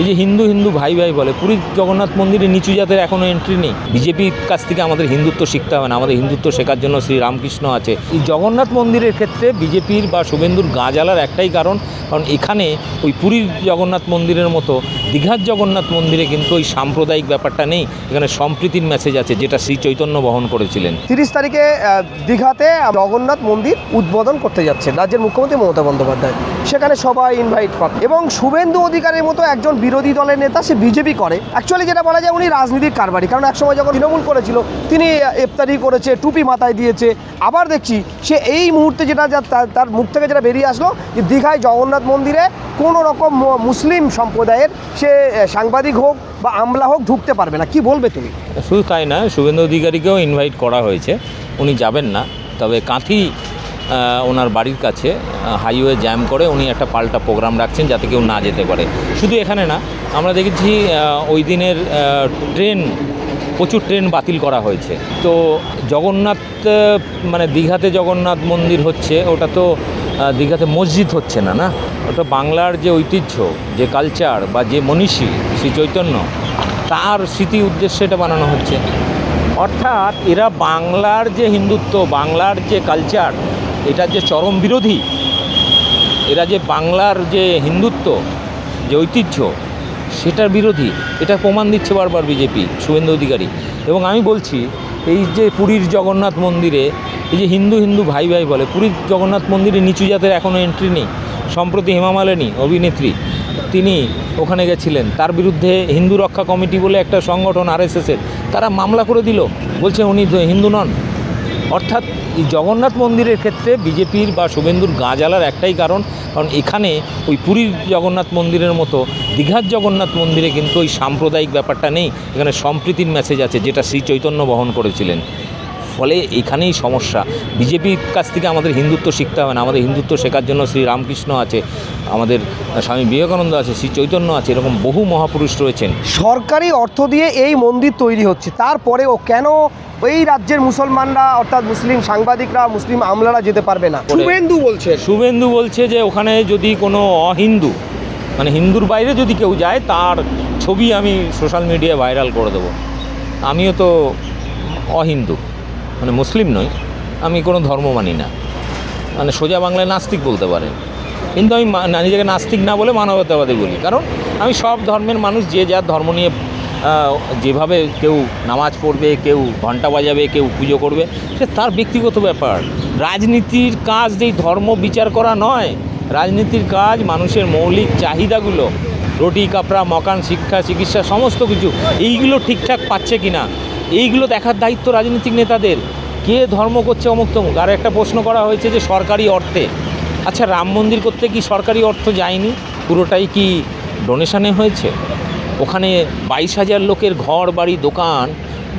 এই যে হিন্দু হিন্দু ভাই ভাই বলে, পুরীর জগন্নাথ মন্দিরে নিচু জাতের এখনও এন্ট্রি নেই। বিজেপির কাছ থেকে আমাদের হিন্দুত্ব শিখতে হবে না, আমাদের হিন্দুত্ব শেখার জন্য শ্রী রামকৃষ্ণ আছে। এই জগন্নাথ মন্দিরের ক্ষেত্রে বিজেপির বা শুভেন্দুর গা জ্বালার একটাই কারণ কারণ এখানে ওই পুরীর জগন্নাথ মন্দিরের মতো দীঘার জগন্নাথ মন্দিরে কিন্তু ওই সাম্প্রদায়িক ব্যাপারটা নেই। এখানে সম্প্রীতির মেসেজ আছে, যেটা শ্রী চৈতন্য বহন করেছিলেন। তিরিশ তারিখে দীঘাতে জগন্নাথ মন্দির উদ্বোধন করতে যাচ্ছে রাজ্যের মুখ্যমন্ত্রী মমতা বন্দ্যোপাধ্যায়। সেখানে সবাই ইনভাইট করে এবং শুভেন্দু অধিকারের মতো একজন বিরোধী দলের নেতা সে বিজেপি করে। অ্যাকচুয়ালি যেটা বলা যায় উনি রাজনীতির কারবারি। কারণ একসময় যখন তৃণমূল করেছিল, তিনি ইফতারি করেছে, টুপি মাথায় দিয়েছে। আবার দেখছি সে এই মুহূর্তে যেটা তার- মুখ থেকে যেটা বেরিয়ে আসলো যে দীঘায় জগন্নাথ মন্দিরে কোনো রকম মুসলিম সম্প্রদায়ের সে সাংবাদিক হোক বা আমলা হোক ঢুকতে পারবে না। কি বলবে তুমি? শুধু তাই না শুভেন্দু অধিকারীকেও ইনভাইট করা হয়েছে। উনি যাবেন না। তবে কাঁথি ওনার বাড়ির কাছে হাইওয়ে জ্যাম করে উনি একটা পাল্টা প্রোগ্রাম রাখছেন যাতে কেউ না যেতে পারে। শুধু এখানে না, আমরা দেখেছি ওই দিনের ট্রেন প্রচুর ট্রেন বাতিল করা হয়েছে। তো জগন্নাথ মানে দীঘাতে জগন্নাথ মন্দির হচ্ছে, ওটা তো দীঘাতে মসজিদ হচ্ছে না না? ওটা বাংলার যে ঐতিহ্য, যে কালচার বা যে মনীষী শ্রী চৈতন্য, তার স্মৃতি উদ্দেশ্যে এটা বানানো হচ্ছে। অর্থাৎ এরা বাংলার যে হিন্দুত্ব, বাংলার যে কালচার এটা যে চরম বিরোধী, এরা যে বাংলার যে হিন্দুত্ব, যে ঐতিহ্য, সেটার বিরোধী, এটা প্রমাণ দিচ্ছে বারবার বিজেপি, শুভেন্দু অধিকারী। এবং আমি বলছি, এই যে পুরীর জগন্নাথ মন্দিরে, এই যে হিন্দু হিন্দু ভাই ভাই বলে, পুরীর জগন্নাথ মন্দিরে নিচু জাতের এখনও এন্ট্রি নেই। সম্প্রতি হেমা মালিনী, অভিনেত্রী, তিনি ওখানে গেছিলেন। তার বিরুদ্ধে হিন্দু রক্ষা কমিটি বলে একটা সংগঠন, আরএসএসের, তারা মামলা করে দিল। বলছে উনি হিন্দু নন। অর্থাৎ জগন্নাথ মন্দিরের ক্ষেত্রে বিজেপির বা শুভেন্দুর গা জ্বালার একটাই কারণ কারণ এখানে ওই পুরীর জগন্নাথ মন্দিরের মতো দীঘার জগন্নাথ মন্দিরে কিন্তু ওই সাম্প্রদায়িক ব্যাপারটা নেই, এখানে সম্প্রীতির মেসেজ আছে যেটা শ্রী চৈতন্য বহন করেছিলেন। ফলে এখানেই সমস্যা। বিজেপির কাছ থেকে আমাদের হিন্দুত্ব শিখতে হবে না, আমাদের হিন্দুত্ব শেখার জন্য শ্রী রামকৃষ্ণ আছে, আমাদের স্বামী বিবেকানন্দ আছে, শ্রী চৈতন্য আছে, এরকম বহু মহাপুরুষ রয়েছেন। সরকারি অর্থ দিয়ে এই মন্দির তৈরি হচ্ছে, তারপরেও কেন এই রাজ্যের মুসলমানরা অর্থাৎ মুসলিম সাংবাদিকরা মুসলিম আমলারা যেতে পারবে না। শুভেন্দু বলছে। শুভেন্দু বলছে যে ওখানে যদি কোনো অহিন্দু মানে হিন্দুর বাইরে যদি কেউ যায় তার ছবি আমি সোশ্যাল মিডিয়ায় ভাইরাল করে দেবো। আমিও তো অহিন্দু মানে মুসলিম নই আমি কোনো ধর্ম মানি না। মানে সোজা বাংলায় নাস্তিক বলতে পারে কিন্তু আমি না- নিজেকে নাস্তিক না বলে মানবতাবাদী বলি। কারণ আমি সব ধর্মের মানুষ যে যার ধর্ম নিয়ে যেভাবে কেউ নামাজ পড়বে, কেউ ঘণ্টা বাজাবে, কেউ পুজো করবে, সে তার ব্যক্তিগত ব্যাপার। রাজনীতির কাজ যেই ধর্ম বিচার করা নয়, রাজনীতির কাজ মানুষের মৌলিক চাহিদাগুলো, রুটি, কাপড়া, মকান, শিক্ষা, চিকিৎসা, সমস্ত কিছু, এইগুলো ঠিকঠাক পাচ্ছে কি না এইগুলো দেখার দায়িত্ব রাজনৈতিক নেতাদের। কে ধর্ম করছে অমুক তমুক? আর একটা প্রশ্ন করা হয়েছে যে সরকারি অর্থে। আচ্ছা রাম মন্দির করতে কি সরকারি অর্থ যায়নি? পুরোটাই কি ডোনেশানে হয়েছে? ওখানে বাইশ হাজার লোকের ঘর, বাড়ি, দোকান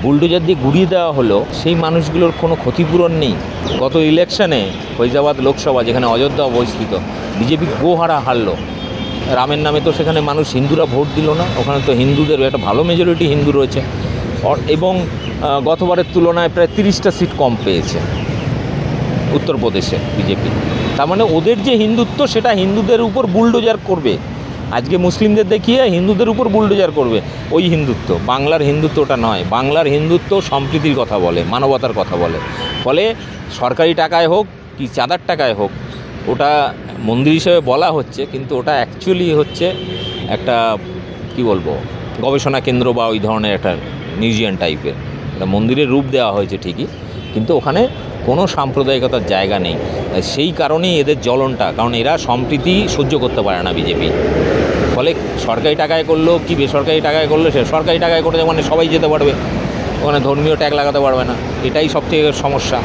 বুলডোজার দিয়ে গুড়িয়ে দেওয়া হলো। সেই মানুষগুলোর কোনো ক্ষতিপূরণ নেই। গত ইলেকশনে ফৈজাবাদ লোকসভা, যেখানে অযোধ্যা অবস্থিত, বিজেপি গোহারা হারলো। রামের নামে তো সেখানে মানুষ হিন্দুরা ভোট দিল না। ওখানে তো হিন্দুদের একটা ভালো মেজরিটি হিন্দু রয়েছে। এবং গতবারের তুলনায় প্রায় তিরিশটা সিট কম পেয়েছে উত্তরপ্রদেশে বিজেপি। তার মানে ওদের যে হিন্দুত্ব, সেটা হিন্দুদের উপর বুলডোজার করবে। আজকে মুসলিমদের দেখিয়ে হিন্দুদের উপর বুলডোজার করবে। ওই হিন্দুত্ব, বাংলার হিন্দুত্বটা নয়। বাংলার হিন্দুত্ব সম্প্রীতির কথা বলে, মানবতার কথা বলে। ফলে সরকারি টাকায় হোক কি চাঁদার টাকায় হোক, ওটা মন্দির হিসেবে বলা হচ্ছে, কিন্তু ওটা অ্যাকচুয়ালি হচ্ছে একটা, কি বলব, গবেষণা কেন্দ্র বা ওই ধরনের একটা মিউজিয়াম টাইপের একটা মন্দিরের রূপ দেওয়া হয়েছে ঠিকই, কিন্তু ওখানে কোনো সাম্প্রদায়িকতার জায়গা নেই। সেই কারণেই এদের জ্বলনটা, কারণ এরা সম্প্রীতি সহ্য করতে পারে না বিজেপি। ফলে সরকারি টাকায় করল, কি বেসরকারি টাকায় করল, সে সরকারি টাকায় করে মানে সবাই যেতে পারবে। ওখানে ধর্মীয় ট্যাগ লাগাতে পারবে না। এটাই সবথেকে সমস্যা।